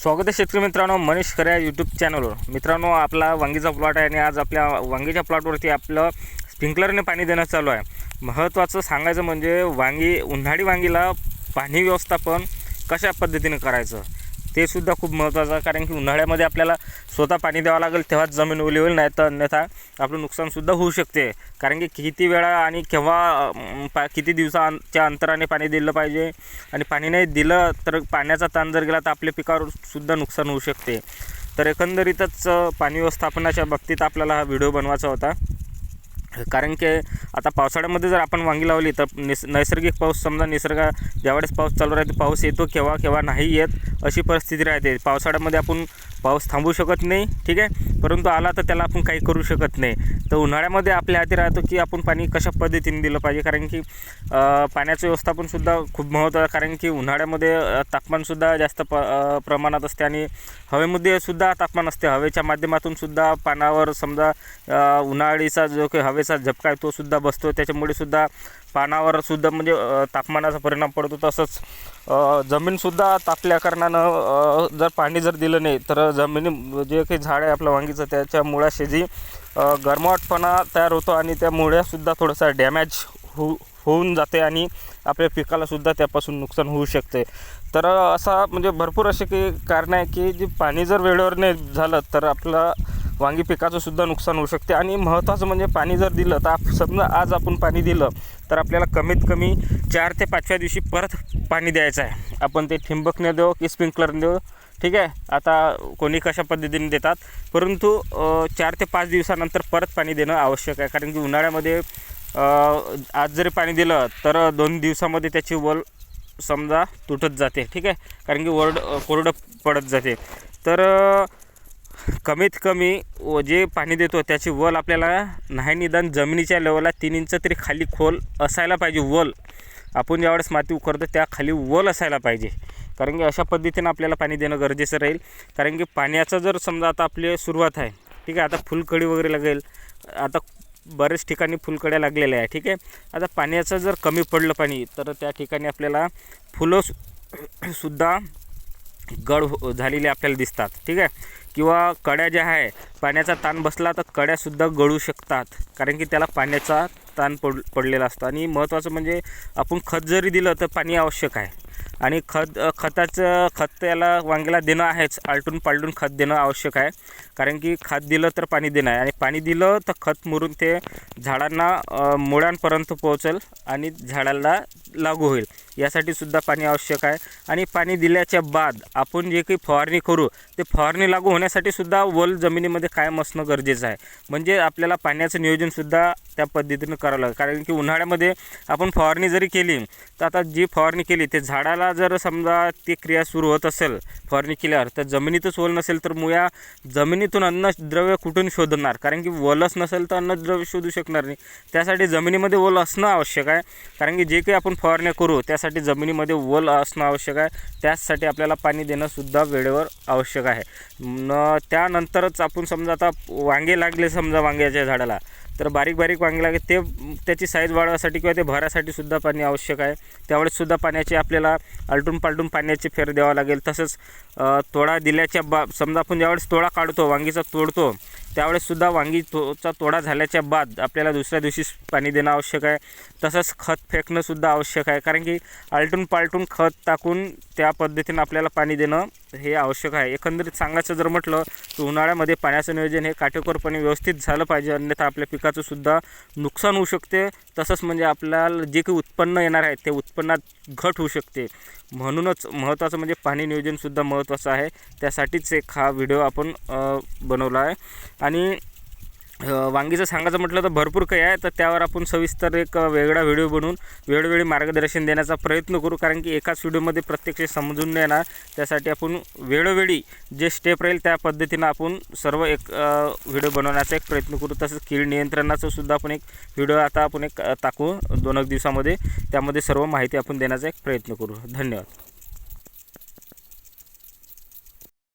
स्वागत आहे शेतकरी मित्रांनो मनीष खरे यूट्यूब चॅनलवर मित्रांनो आपला वांगीचा प्लॉट आहे आणि आज आपल्या वांगीच्या प्लॉटवरती आपलं स्प्रिंकलरने पाणी देणं चालू आहे. महत्त्वाचं सांगायचं म्हणजे वांगी उन्हाळी वांगीला पाणी व्यवस्थापन कशा पद्धतीने करायचं? ते सुद्धा खूप महत्त्वाचं आहे. कारण की उन्हाळ्यामध्ये आपल्याला स्वतः पाणी द्यावं लागेल तेव्हाच जमीन ओली होईल नाही तर अन्यथा आपलं नुकसानसुद्धा होऊ शकते. कारण की किती वेळा आणि केव्हा पा किती दिवसाच्या अंतराने पाणी दिलं पाहिजे आणि पाणी नाही दिलं तर पाण्याचा ताण जर गेला तर आपल्या पिकावर सुद्धा नुकसान होऊ शकते. तर एकंदरीतच पाणी व्यवस्थापनाच्या बाबतीत आपल्याला हा व्हिडिओ बनवायचा होता. कारण की आता पावसाळ्यामध्ये जर आपण वांगी लावली तर निस नैसर्गिक पाऊस समजा निसर्ग ज्यावेळेस पाऊस चालू राहते पाऊस येतो केव्हा केव्हा नाही येत अशी परिस्थिती राहते. पावसाळ्यामध्ये आपण पाऊस थांबू शकत नाही ठीक आहे? परंतु आला तर त्याला आपण काही करू शकत नाही. तर उन्हाळ्यामध्ये आपल्या हाती राहतो की आपण पाणी कशा पद्धतीने दिलं पाहिजे? कारण की पाण्याचं व्यवस्थापनसुद्धा खूप महत्त्वाचं आहे. कारण की उन्हाळ्यामध्ये तापमानसुद्धा जास्त प प्रमाणात असते आणि हवेमध्ये सुद्धा तापमान असते. हवेच्या माध्यमातून सुद्धा पानावर समजा उन्हाळीचा जो काही हवेचा झपका आहे तो सुद्धा बसतो त्याच्यामुळे सुद्धा पानावर सुद्धा म्हणजे तापमानाचा परिणाम पडतो. तसंच जमीनसुद्धा तापल्या कारणानं जर पाणी जर दिलं नाही तर जमिनी जे काही झाड आहे आपलं वांगीचं त्याच्या मुळाशी गरमाटपणा तयार होतो आणि त्या मुळ्यासुद्धा थोडासा डॅमेज होऊ होऊन जाते आणि आपल्या पिकालासुद्धा त्यापासून नुकसान होऊ शकते. तर असा म्हणजे भरपूर असे काही कारण आहे की जे पाणी जर वेळेवर नाही झालं तर आपलं वांगी पिकाचं सुद्धा नुकसान होऊ शकते. आणि महत्त्वाचं म्हणजे पाणी जर दिलं तर आप समजा आज आपण पाणी दिलं तर आपल्याला कमीत कमी चार ते पाचव्या दिवशी परत पाणी द्यायचं आहे. आपण ते ठिंबकने देऊ की स्प्रिंकलरने देऊ ठीक आहे? आता कोणी कशा पद्धतीने देतात? परंतु चार ते पाच दिवसानंतर परत पाणी देणं आवश्यक आहे. कारण की उन्हाळ्यामध्ये आज जरी पाणी दिलं तर दोन दिवसामध्ये त्याची वल समजा तुटत जाते ठीक आहे? कारण की वरड कोरडं पडत जाते. तर कमीत कमी व जे पाणी देतो त्याची वल आपल्याला नाही निदान जमिनीच्या लेवलला तीन इंच तरी खाली खोल असायला पाहिजे वल. आपण ज्यावेळेस माती उकरतो त्या खाली वल असायला पाहिजे. कारण की अशा पद्धतीनं आपल्याला पाणी देणं गरजेचं राहील. कारण की पाण्याचं जर समजा आता आपली सुरुवात आहे ठीक आहे आता फुलकडी वगैरे लागेल. आता बरेच ठिकाणी फुलकड्या लागलेल्या आहे ठीक आहे. आता पाण्याचं जर कमी पडलं पाणी तर त्या ठिकाणी आपल्याला फुलं सुद्धा गड हो- झालेले आपल्याला दिसतात ठीक आहे? किंवा कड्या ज्या आहे पाण्याचा ताण बसला तर कड्यासुद्धा गळू शकतात कारण की त्याला पाण्याचा ताण पड पडलेला असतो. आणि महत्त्वाचं म्हणजे आपण खत जरी दिलं तर पाणी आवश्यक आहे. आणि खत खताचं खत त्याला वांग्याला देणं आहेच आलटून पालटून खत देणं आवश्यक आहे. कारण की खत दिलं तर पाणी देणं आहे. आणि पाणी दिलं तर खत मुरून ते झाडांना मुळांपर्यंत पोहोचेल आणि झाडाला लागू होईल. यासाठी सुद्धा पाणी आवश्यक आहे. आणि पाणी दिल्याच्या बाद आपण जे काही फवारणी करू ते फवारणी लागू होण्यासाठी सुद्धा वल जमिनीमध्ये कायम असणं गरजेचं आहे. म्हणजे आपल्याला पाण्याचं नियोजनसुद्धा त्या पद्धतीनं करावं लागेल. कारण की उन्हाळ्यामध्ये आपण फवारणी जरी केली तर आता जी फवारणी केली ते झाडाला जर समजा ती क्रिया सुरू होत असेल फवारणी केल्यावर तर जमिनीतच ओल नसेल तर मुया जमिनीतून अन्नद्रव्य कुठून शोधणार? कारण की वलच नसेल तर अन्नद्रव्य शोधू शकणार नाही. त्यासाठी जमिनीमध्ये वल असणं आवश्यक आहे. कारण की जे काही आपण फवारण्या करू त्या त्यासाठी जमिनीमध्ये वल असणं आवश्यक आहे. त्याचसाठी आपल्याला पाणी देणंसुद्धा वेळेवर आवश्यक आहे. न त्यानंतरच आपण समजा आता वांगे लागले समजा वांग्याच्या झाडाला तर बारीक बारीक वांगे लागले ते त्याची साईज वाढवासाठी किंवा ते भरासाठी सुद्धा पाणी आवश्यक आहे. त्यावेळेससुद्धा पाण्याची आपल्याला आलटून पालटून पाण्याची फेर द्यावा लागेल. तसंच तोडा दिल्याच्या बा समजा आपण ज्यावेळेस तोडा काढतो वांगीचा तोडतो त्यावेळेससुद्धा वांगी तोचा तोडा झाल्याच्या बाद आपल्याला दुसऱ्या दिवशी पाणी देणं आवश्यक आहे. तसंच खत फेकणंसुद्धा आवश्यक आहे. कारण की आलटून पालटून खत टाकून त्या पद्धतीनं आपल्याला पाणी देणं हे आवश्यक आहे. एकंदरीत सांगायचं जर म्हटलं तर उन्हाळ्यामध्ये पाण्याचं नियोजन हे काटेकोरपणे व्यवस्थित झालं पाहिजे. अन्यथा आपल्या पिकाचं सुद्धा नुकसान होऊ शकते. तसंच म्हणजे आपल्याला जे काही उत्पन्न येणार आहे ते उत्पन्नात घट होऊ शकते. म्हणूनच महत्त्वाचं म्हणजे पाणी नियोजनसुद्धा महत्त्वाचं आहे. त्यासाठीच एक हा व्हिडिओ आपण बनवला आहे. आणि वांगीचं सांगायचं म्हटलं तर भरपूर काही आहे. तर त्यावर आपण सविस्तर एक वेगळा व्हिडिओ बनवून वेळोवेळी मार्गदर्शन देण्याचा प्रयत्न करू. कारण की एकाच व्हिडिओमध्ये प्रत्यक्ष समजून देणार त्यासाठी आपण वेळोवेळी जे स्टेप राहील त्या पद्धतीनं आपण सर्व एक व्हिडिओ बनवण्याचा एक प्रयत्न करू. तसंच कीड नियंत्रणाचं सुद्धा आपण एक व्हिडिओ आता आपण एक टाकू दोन एक दिवसामध्ये. त्यामध्ये सर्व माहिती आपण देण्याचा एक प्रयत्न करू. धन्यवाद.